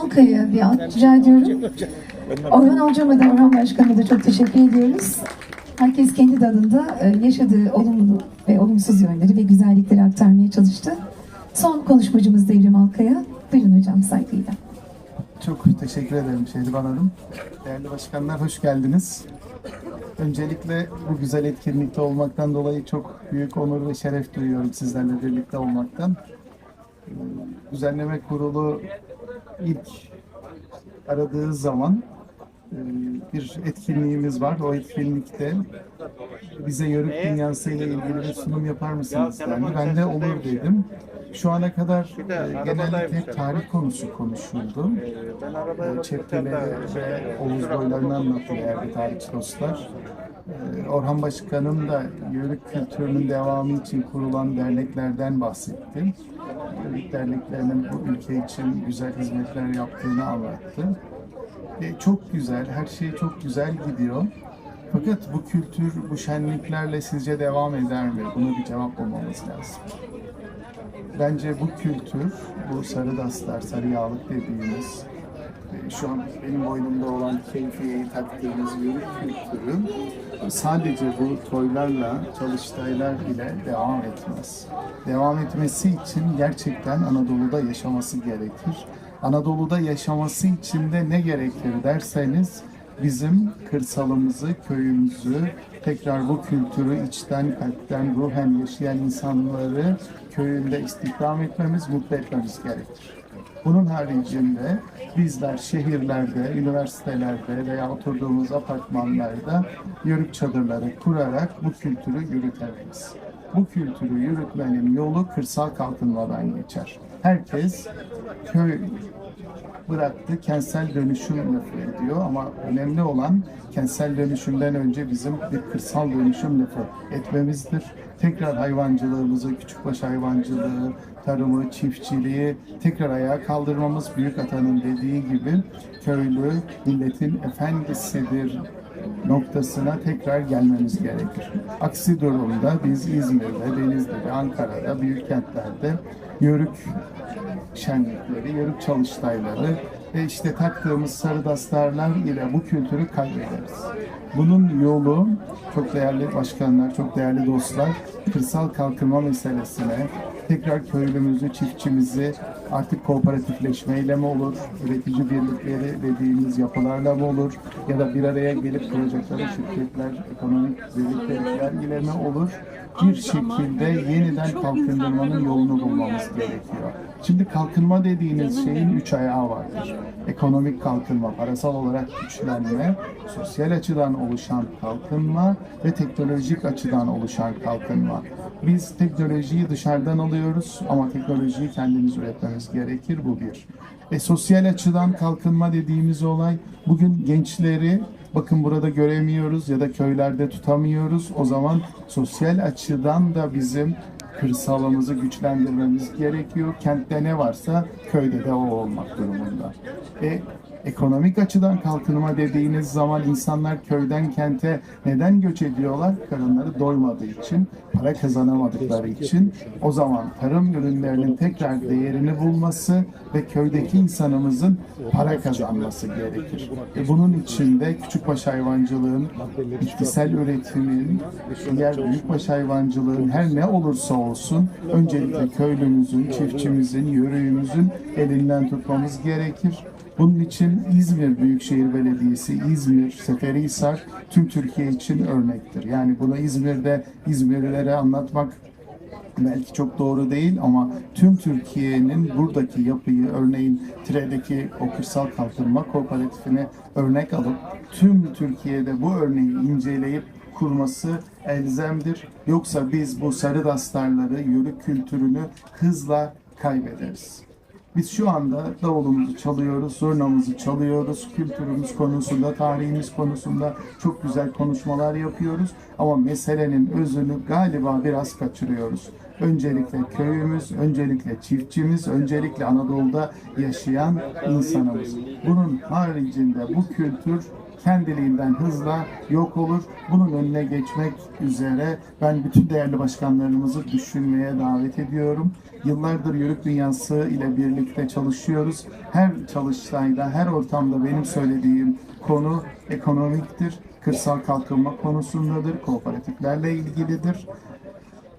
Malka'ya bir rica ediyorum. Orhan Hocam'a da Orhan Başkan'a da çok teşekkür ediyoruz. Herkes kendi dalında e, yaşadığı olumlu ve olumsuz yönleri ve güzellikleri aktarmaya çalıştı. Son konuşmacımız Devrim Malka'ya. Buyurun hocam saygıyla. Çok teşekkür ederim Şehriban Hanım. Değerli başkanlar hoş geldiniz. Öncelikle bu güzel etkinlikte olmaktan dolayı çok büyük onur ve şeref duyuyorum sizlerle birlikte olmaktan. Ee, Düzenleme kurulu ilk aradığı zaman e, bir etkinliğimiz var. O etkinlikte bize yörük dünyası ile ilgili bir sunum yapar mısınız? Yani ben de olur dedim. Şu ana kadar e, genellikle tarih konusu konuşuldu. E, Çepkeleri ve Oğuz boylarını anlattı değerli tarihçi dostlar. E, Orhan Başkan'ın da yörük kültürünün devamı için kurulan derneklerden bahsetti. Yörük derneklerinin bu ülke için güzel hizmetler yaptığını anlattı. E, çok güzel, her şey çok güzel gidiyor. Fakat bu kültür, bu şenliklerle sizce devam eder mi? Buna bir cevap bulmamız lazım. Bence bu kültür, bu sarı daslar, sarı yağlık dediğimiz, şu an benim boynumda olan keyfiyeyi taktığımız yörük kültürü sadece bu toylarla, çalıştaylar ile devam etmez. Devam etmesi için gerçekten Anadolu'da yaşaması gerekir. Anadolu'da yaşaması için de ne gerekir derseniz bizim kırsalımızı, köyümüzü, tekrar bu kültürü içten, kalpten, ruhen yaşayan insanları köyünde istihdam etmemiz, mutlu etmemiz gerekir. Bunun haricinde bizler şehirlerde, üniversitelerde veya oturduğumuz apartmanlarda yörük çadırları kurarak bu kültürü yürütemeyiz. Bu kültürü yürütmenin yolu kırsal kalkınmadan geçer. Herkes köy bıraktı. Kentsel dönüşüm lafı ediyor ama önemli olan kentsel dönüşümden önce bizim bir kırsal dönüşüm lafı etmemizdir. Tekrar hayvancılığımızı, küçükbaş hayvancılığı, tarımı, çiftçiliği tekrar ayağa kaldırmamız büyük atanın dediği gibi köylü milletin efendisidir noktasına tekrar gelmemiz gerekir. Aksi durumda biz İzmir'de, Denizli'de, Ankara'da, büyük kentlerde yörük şenlikleri, yörük çalıştayları ve işte taktığımız sarı dastarlar ile bu kültürü kaybederiz. Bunun yolu çok değerli başkanlar, çok değerli dostlar, kırsal kalkınma meselesine, tekrar köylümüzü, çiftçimizi artık kooperatifleşmeyle mi olur, üretici birlikleri dediğimiz yapılarla mı olur ya da bir araya gelip kuracakları şirketler, ekonomik birliktelikler mi olur? Bir şekilde yeniden kalkındırmanın yolunu bulmamız gerekiyor. Şimdi kalkınma dediğiniz şeyin üç ayağı vardır. Ekonomik kalkınma, parasal olarak güçlenme, sosyal açıdan oluşan kalkınma ve teknolojik açıdan oluşan kalkınma. Biz teknolojiyi dışarıdan alıyoruz ama teknolojiyi kendimiz üretmemiz gerekir. Bu bir. E, sosyal açıdan kalkınma dediğimiz olay bugün gençleri bakın burada göremiyoruz ya da köylerde tutamıyoruz. O zaman sosyal açıdan da bizim kırsalımızı güçlendirmemiz gerekiyor. Kentte ne varsa köyde de o olmak durumunda. E, ekonomik açıdan kalkınma dediğiniz zaman insanlar köyden kente neden göç ediyorlar? Karınları doymadığı için, para kazanamadıkları için. O zaman tarım ürünlerinin tekrar değerini bulması ve köydeki insanımızın para kazanması gerekir. E bunun için de küçükbaş hayvancılığın, bitkisel üretimin, diğer büyükbaş hayvancılığın her ne olursa olsun öncelikle köylümüzün, çiftçimizin, yörüğümüzün elinden tutmamız gerekir. Bunun için İzmir Büyükşehir Belediyesi, İzmir, Seferihisar tüm Türkiye için örnektir. Yani bunu İzmir'de İzmirlilere anlatmak belki çok doğru değil ama tüm Türkiye'nin buradaki yapıyı örneğin Tire'deki o kırsal kalkınma kooperatifini örnek alıp tüm Türkiye'de bu örneği inceleyip kurması elzemdir. Yoksa biz bu sarı dastarları, yörük kültürünü hızla kaybederiz. Biz şu anda davulumuzu çalıyoruz, zurnamızı çalıyoruz, kültürümüz konusunda, tarihimiz konusunda çok güzel konuşmalar yapıyoruz. Ama meselenin özünü galiba biraz kaçırıyoruz. Öncelikle köyümüz, öncelikle çiftçimiz, öncelikle Anadolu'da yaşayan insanımız. Bunun haricinde bu kültür kendiliğinden hızla yok olur. Bunun önüne geçmek üzere ben bütün değerli başkanlarımızı düşünmeye davet ediyorum. Yıllardır Yörük Dünyası ile birlikte çalışıyoruz. Her çalıştayda, her ortamda benim söylediğim konu ekonomiktir. Kırsal kalkınma konusundadır, kooperatiflerle ilgilidir.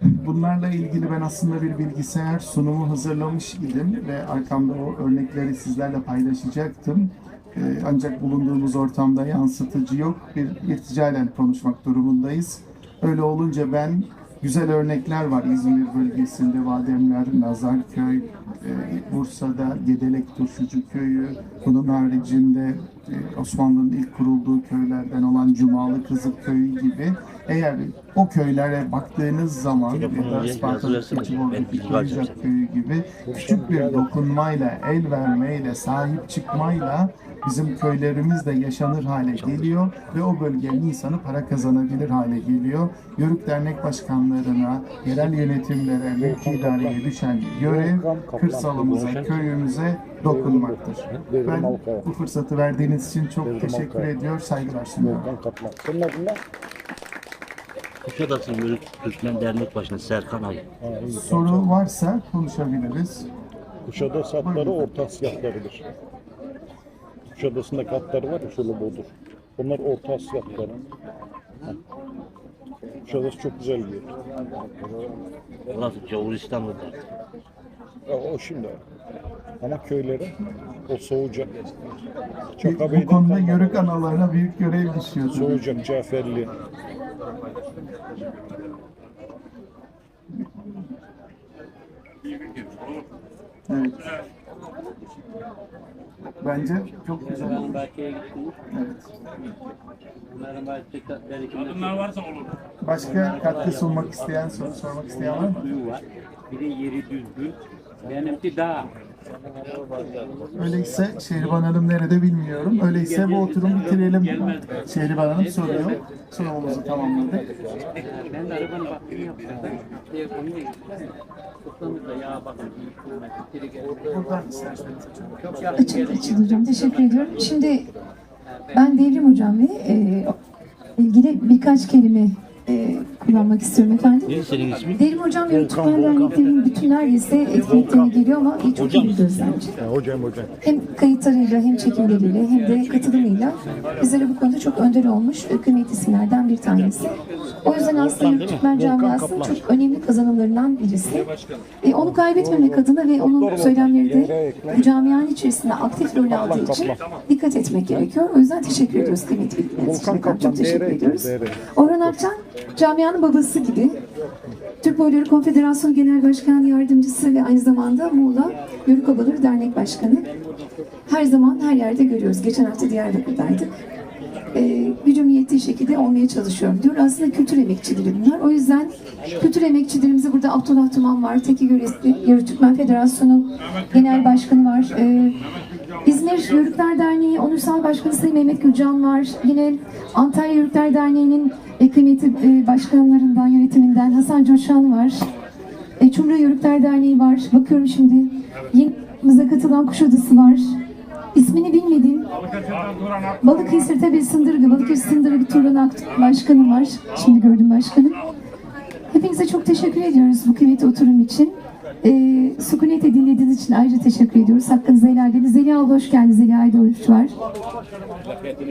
Bunlarla ilgili ben aslında bir bilgisayar sunumu hazırlamış idim ve arkamda o örnekleri sizlerle paylaşacaktım. Ee, Ancak bulunduğumuz ortamda yansıtıcı yok. Bir irticalen konuşmak durumundayız. Öyle olunca ben güzel örnekler var İzmir bölgesinde. Bademler, Nazarköy, e, Bursa'da Gedelek Turşucu Köyü, bunun haricinde e, Osmanlı'nın ilk kurulduğu köylerden olan Cumalı Kızıl Köyü gibi. Eğer o köylere baktığınız zaman ya da Köycak Köyü gibi küçük bir dokunmayla, el vermeyle, sahip çıkmayla bizim köylerimiz de yaşanır hale geliyor ve o bölgenin insanı para kazanabilir hale geliyor. Yörük dernek başkanlarına, yerel yönetimlere, mülki idareye düşen görev kırsalımıza, köyümüze dokunmaktır. Ben bu fırsatı verdiğiniz için çok teşekkür ediyor, saygılar sunuyorum. Kuşadası Yörük Türkmen Dernek Başkanı Serkan Ay. Soru varsa konuşabiliriz. Kuşadası hatları Orta Asya hatlarıdır. Kuşadası'ndaki hatları var ya şöyle bodur. Onlar Orta Asya hatları. Ha. Kuşadası çok güzel bir yer. Burası Cavuristan'da. Ya, o şimdi. Ama köyleri o Soğucak. Bu Çakabey'den konuda yörük analarına büyük görev düşüyor. tabii. Soğucak, Caferli. Evet. Bence çok güzel. Benim bahçeye gittim. Evet. Berikinde Kadınlar varsa olur. Başka katkı sunmak isteyen, soru sormak isteyen var mı? suyu var. Bir de yeri düzgün. Benimki dağ. Öyleyse Şehriban Hanım nerede bilmiyorum. Öyleyse bu oturum bitirelim. Şehriban Hanım soruyor. Sorumuzu tamamladık. Ben de arabanın. Geri geldi. Buradan isterseniz. Hocam. Teşekkür ediyorum. Şimdi ben Devrim hocam ve e, ilgili birkaç kelime e, kullanmak istiyorum efendim. Neydi senin ismin? Devrim hocam ve Türkmen derneklerinin bütün neredeyse etkinliklerine geliyor ama e, çok iyi bir gözlemci. Hocam hocam. Hem kayıtlarıyla hem çekimleriyle hem de katılımıyla bizlere bu konuda çok önder olmuş kıymetli isimlerden bir tanesi. O yüzden aslında Türkmen camiasının çok önemli kazanımlarından birisi. E, onu kaybetmemek adına ve onun söylemleri de bu camianın içerisinde aktif rol aldığı için dikkat etmek gerekiyor. O yüzden teşekkür ediyoruz kıymetli bilgileriniz için. Çok teşekkür ediyoruz. Orhan Akçan camianın babası gibi. Türk Boyları Konfederasyonu Genel Başkan Yardımcısı ve aynı zamanda Muğla Yörük Obaları Dernek Başkanı. Her zaman her yerde görüyoruz. Geçen hafta Diyarbakır'daydık. Ee, gücüm yettiği şekilde olmaya çalışıyorum diyor. Aslında kültür emekçileri bunlar. O yüzden kültür emekçilerimizi burada Abdullah Tuman var, Teki Göresli, Yörük Türkmen Federasyonu Genel Başkanı var. Ee, İzmir Yörükler Derneği Onursal Başkanı Sayın Mehmet Gürcan var. Yine Antalya Yörükler Derneği'nin e, kıymetli e, başkanlarından, yönetiminden Hasan Coşan var. E, Çumra Yörükler Derneği var. Bakıyorum şimdi. Yeni katılan Kuşadası var. İsmini bilmediğim Balıkesir tabii Sındırgı, Balıkesir Sındırgı Turan Başkanım var. Şimdi gördüm başkanım. Hepinize çok teşekkür ediyoruz bu kıymetli oturum için. Ee, Sükunet'e dinlediğiniz için ayrıca teşekkür ediyoruz. Hakkınızı helal edin. Zeliha abla hoş geldiniz. Zeliha Aydoğuş var.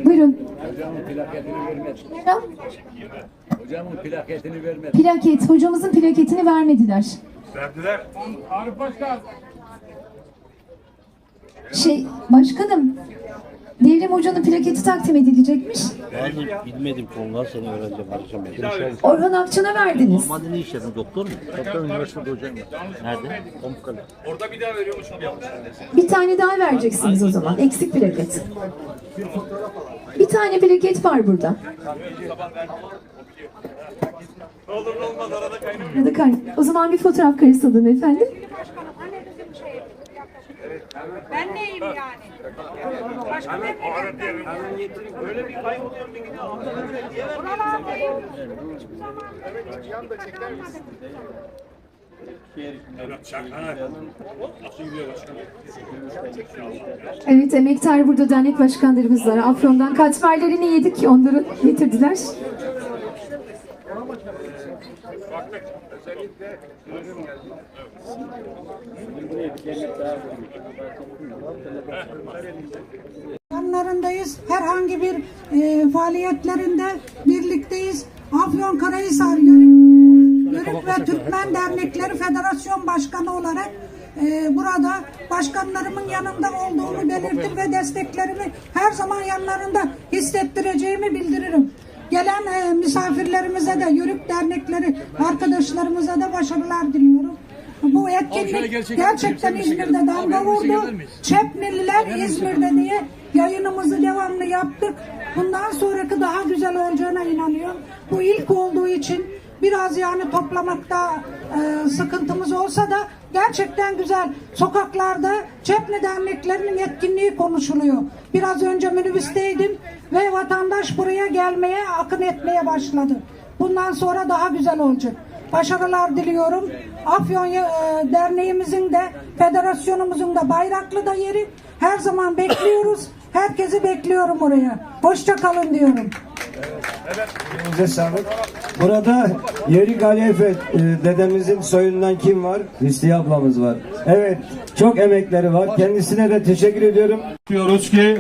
Buyurun. Hocamın plaketini vermedi. Plaket. Hocamızın plaketini vermediler. Verdiler. Arif Başkan. Şey, başkanım. Devrim Hoca'nın plaketi takdim edilecekmiş. Bazı bilmediğim konular seni öğreneceğim, arayacağım ben. Orhan Akçan'a verdiniz. Normalde ne iş yaptın, doktor mu? Hatta üniversitede hocam. Nerede? Pamukkale. Orada bir daha veriyormuş gibi yapmışlar. Bir tane daha vereceksiniz o zaman. Eksik plaket. Bir tane plaket var burada. Olur ne olmaz arada kaynıyor. Arada kay- O zaman bir fotoğraf karesi alın efendim. Ben neyim yani? Başka ne Böyle bir kayboluyor bir gidiyor. Mı? Diye ver. Buralardayım. Yan da çeker misin? Evet emektar burada dernek başkanlarımız var. Afyon'dan katmerlerini yedik onları getirdiler. Yanlarındayız. Herhangi bir e, faaliyetlerinde birlikteyiz. Afyonkarahisar Yörük, Yörük ve Türkmen Dernekleri Federasyon Başkanı olarak e, burada başkanlarımın yanında olduğumu belirtir ve desteklerimi her zaman yanlarında hissettireceğimi bildiririm. Gelen e, misafirlerimize de, Yörük dernekleri arkadaşlarımıza da başarılar diliyorum. Bu etkinlik gerçekten İzmir'de damga vurdu. Çepneliler İzmir'de diye yayınımızı devamlı yaptık. Bundan sonraki daha güzel olacağına inanıyorum. Bu ilk olduğu için biraz yani toplamakta e, sıkıntımız olsa da gerçekten güzel. Sokaklarda Çepni derneklerinin etkinliği konuşuluyor. Biraz önce minibüsteydim ve vatandaş buraya gelmeye, akın etmeye başladı. Bundan sonra daha güzel olacak. Başarılar diliyorum. Afyon e, Derneğimizin de federasyonumuzun da Bayraklı'da yeri. Her zaman bekliyoruz. Herkesi bekliyorum oraya. Hoşça kalın diyorum. Elinize sağlık. Burada Yeri Galife e, dedemizin soyundan kim var? Hüsniye ablamız var. Evet, çok emekleri var. Kendisine de teşekkür ediyorum. Diyoruz ki